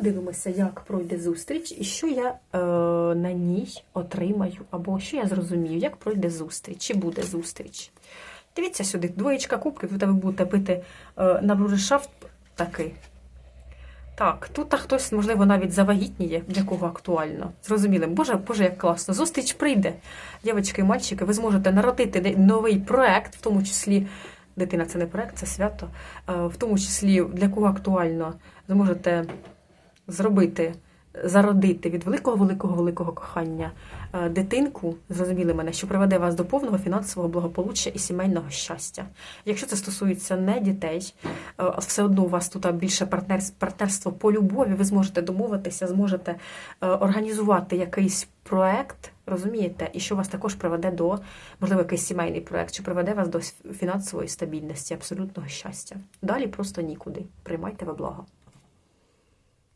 Подивимося, як пройде зустріч і що я е, на ній отримаю, або що я зрозумію, як пройде зустріч, чи буде зустріч. Дивіться сюди, двоєчка кубків, тут ви будете пити е, на бружешафт такий. Так, тут хтось, можливо, навіть завагітніє, для кого актуально. Зрозуміли, боже, боже, як класно. Зустріч прийде. Дівчатки і мальчики, ви зможете народити новий проект, в тому числі. Дитина це не проект, це свято. Е, В тому числі для кого актуально зможете зробити, зародити від великого, великого, великого кохання е, дитинку, зрозуміли мене, що приведе вас до повного фінансового благополуччя і сімейного щастя. Якщо це стосується не дітей, е, все одно у вас тут більше партнер- партнерство по любові, ви зможете домовитися, зможете е, організувати якийсь проект, розумієте, і що вас також приведе до, можливо, якийсь сімейний проект, що приведе вас до фінансової стабільності, абсолютного щастя. Далі просто нікуди. Приймайте во благо.